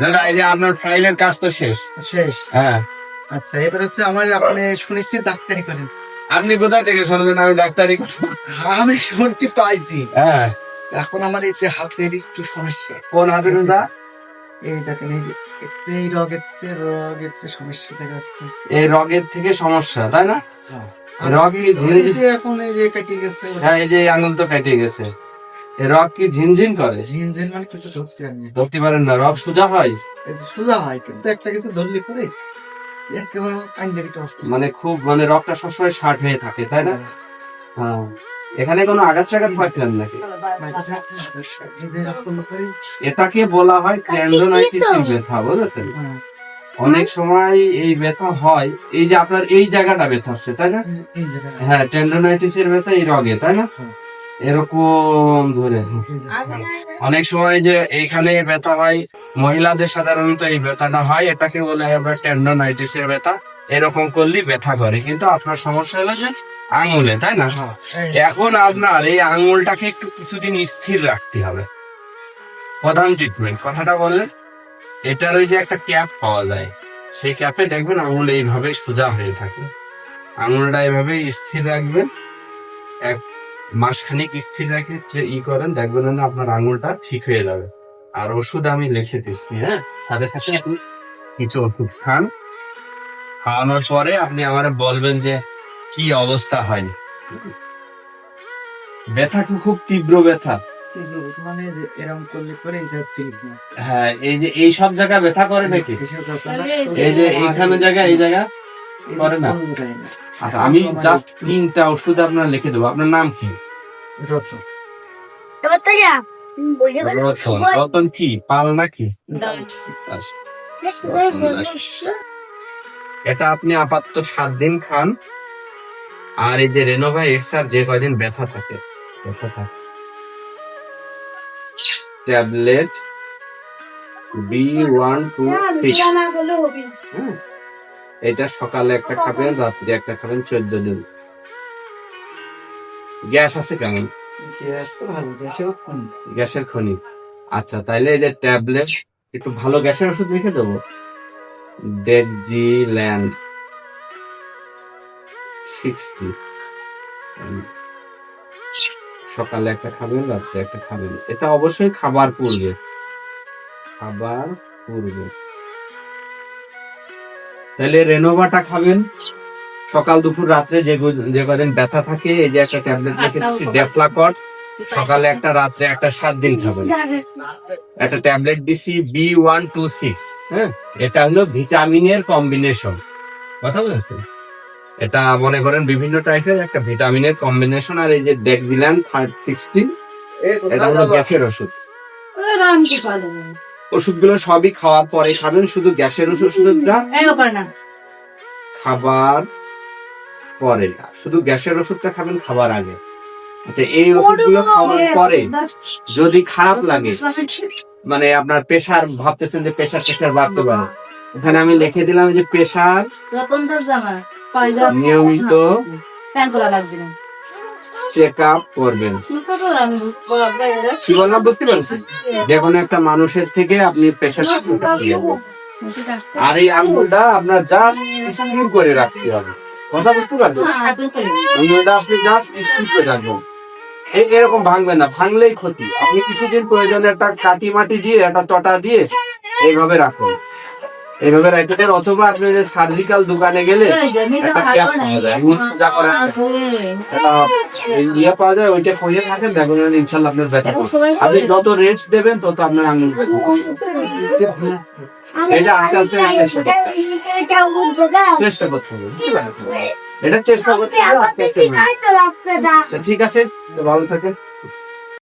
দাদা এই যে আপনার ফাইলের কাজ তো শেষ। শেষ। হ্যাঁ। আচ্ছা এবার হচ্ছে আমার আপনি শুনেছি ডাক্তারি করেন। আপনি কোথায় থেকে শুনলেন আমি ডাক্তারি আমি শুনতে পাইছি। হ্যাঁ। এখন আমার এই যে হাতের একটু সমস্যা। কোন হাতে দাদা? এই যে একটু এই রগের রগের সমস্যা দেখা যাচ্ছে। এই রগের থেকে সমস্যা তাই না? হ্যাঁ। রগ এই এখন এই যে কেটে গেছে হ্যাঁ এই যে আঙুল তো কেটে গেছে। রগ কি ঝিনঝিন করে? ঝিনঝিন মানে কিছু ধরতে পারিনি ধরতে পারেন না রগ সোজা হয়? সোজা হয় কিন্তু একটা কিছু ধরলে পরে একেবারে একটা মানে খুব মানে রগটা সবসময় শার্ট হয়ে থাকে তাই না? হ্যাঁ। এখানে কোনো আঘাত টাঘাত পাচ্ছিলেন নাকি? এটাকে বলা হয় ট্যান্ডোনাইটিসের ব্যথা বুঝেছেন? হ্যাঁ, অনেক সময় এই ব্যথা হয় এই যে আপনার এই জায়গাটা ব্যথা হচ্ছে তাই না? হ্যাঁ টেন্ডোনাইটিসের ব্যথা এই রগে তাই না? হ্যাঁ। এরকম ধরে। অনেক সময় যে এইখানে ব্যথা হয় মহিলাদের সাধারণত এই ব্যথাটা হয় এটাকে বলে আমরা টেন্ডোনাইটিসের ব্যথা। এরকম করলে ব্যথা করে। কিন্তু আপনার সমস্যা হলো যে আঙুলে তাই না? এখন আপনার এই আঙুলটাকে একটু কিছুদিন স্থির রাখতে হবে। প্রধান ট্রিটমেন্ট কথাটা বললেন এটার ওই যে একটা ক্যাপ পাওয়া যায়। সেই ক্যাপে দেখবেন আঙুল এইভাবে সোজা হয়ে থাকে। আঙুলটা এইভাবে স্থির রাখবেন। এক মাসখানিক স্থির রেখে যে ই করেন দেখবেন না আপনার আঙুলটা ঠিক হয়ে যাবে। আর ওষুধ আমি লিখে দিচ্ছি হ্যাঁ? তাদের কাছে আপনি কিছু ওষুধ খান। খাওয়ানোর পরে আপনি আমার বলবেন যে কি অবস্থা হয় ব্যথা কি খুব তীব্র ব্যথা? মানে এরকম করলে পরে হ্যাঁ এই যে এই সব জায়গা ব্যথা করে নাকি। এই যে এইখানে জায়গা এই জায়গা করে না? আচ্ছা আমি জাস্ট তিনটা ওষুধ আপনার লিখে দেবো। আপনার নাম কি? রতন। রতন কি? পাল নাকি? এটা আপনি আপাতত সাত দিন খান। আর এই যে রেনোভা এক্স আর যে কয়দিন ব্যথা থাকে ব্যথা থাকে। ট্যাবলেট বি ওয়ান টু হবে। এটা সকালে একটা খাবেন রাত্রে একটা খাবেন চোদ্দ দিন। গ্যাস আছে কেমন? গ্যাস তো ভালো গ্যাসেও ফোন গ্যাসের খনি। আচ্ছা তাইলে এই যে ট্যাবলেট একটু ভালো গ্যাসের ওষুধ লিখে দেবো। Dexilant sixty. সকালে একটা খাবেন রাত্রে একটা খাবেন। এটা অবশ্যই খাবার পূর্বে। খাবার পূর্বে। তাহলে রেনোভাটা খাবেন। সকাল দুপুর রাত্রে যে যে কদিন ব্যথা থাকে এই যে একটা ট্যাবলেট রেখে দিচ্ছি ডেফলাকট সকালে একটা রাত্রে একটা সাত দিন খাবেন। একটা ট্যাবলেট দিছি বি ওয়ান টু সিক্স হ্যাঁ? এটা হলো ভিটামিনের কম্বিনেশন। কথা বুঝেছেন এটা মনে করেন বিভিন্ন টাইপের একটা ভিটামিনের কম্বিনেশন আর এই যে ডেক দিলেন থার্ড সিক্সটি এটা হলো গ্যাসের ওষুধ। রাম কি পালো ওষুধগুলো সবই খাওয়ার পরে খাবেন শুধু গ্যাসের ওষুধটা না। খাবার পরে শুধু গ্যাসের ওষুধটা খাবেন খাবার আগে। আচ্ছা এই ওষুধগুলো খাওয়ার পরে যদি খারাপ লাগে মানে আপনার প্রেশার ভাবতেছেন যে প্রেশার প্রেশার বাড়তে পারে। এখানে আমি লিখে দিলাম যে প্রেশার নিয়মিত না। চেক আপ করবেন। বুঝতে পারছেন দেখুন, একটা মানুষের থেকে আপনি প্রেশার আর এই আঙ্গুলটা আপনার জাস্ট স্থির করে রাখতে হবে। কথা বুঝতে আঙ্গুলটা আপনি জাস্ট স্থির করে রাখবেন। এরকম ভাঙবেন না, ভাঙলেই ক্ষতি। আপনি কিছুদিন প্রয়োজনে একটা কাটি মাটি দিয়ে, একটা চটা দিয়ে এইভাবে রাখুন। এইভাবে রাখতে দেন অথবা আপনি যে সার্জিক্যাল দোকানে গেলে একটা ক্যাপ পাওয়া যায় এমন করে ইয়ে পাওয়া যায় ওইটা খইয়ে থাকেন দেখুন ইনশাল্লাহ আপনার ব্যথা করবে। আপনি যত রেস্ট দেবেন তত আপনার আঙুল এটা আস্তে আস্তে চেষ্টা করতে হবে। চেষ্টা করতে হবে এটা চেষ্টা করতে হবে আস্তে আস্তে ঠিক আছে ভালো থাকে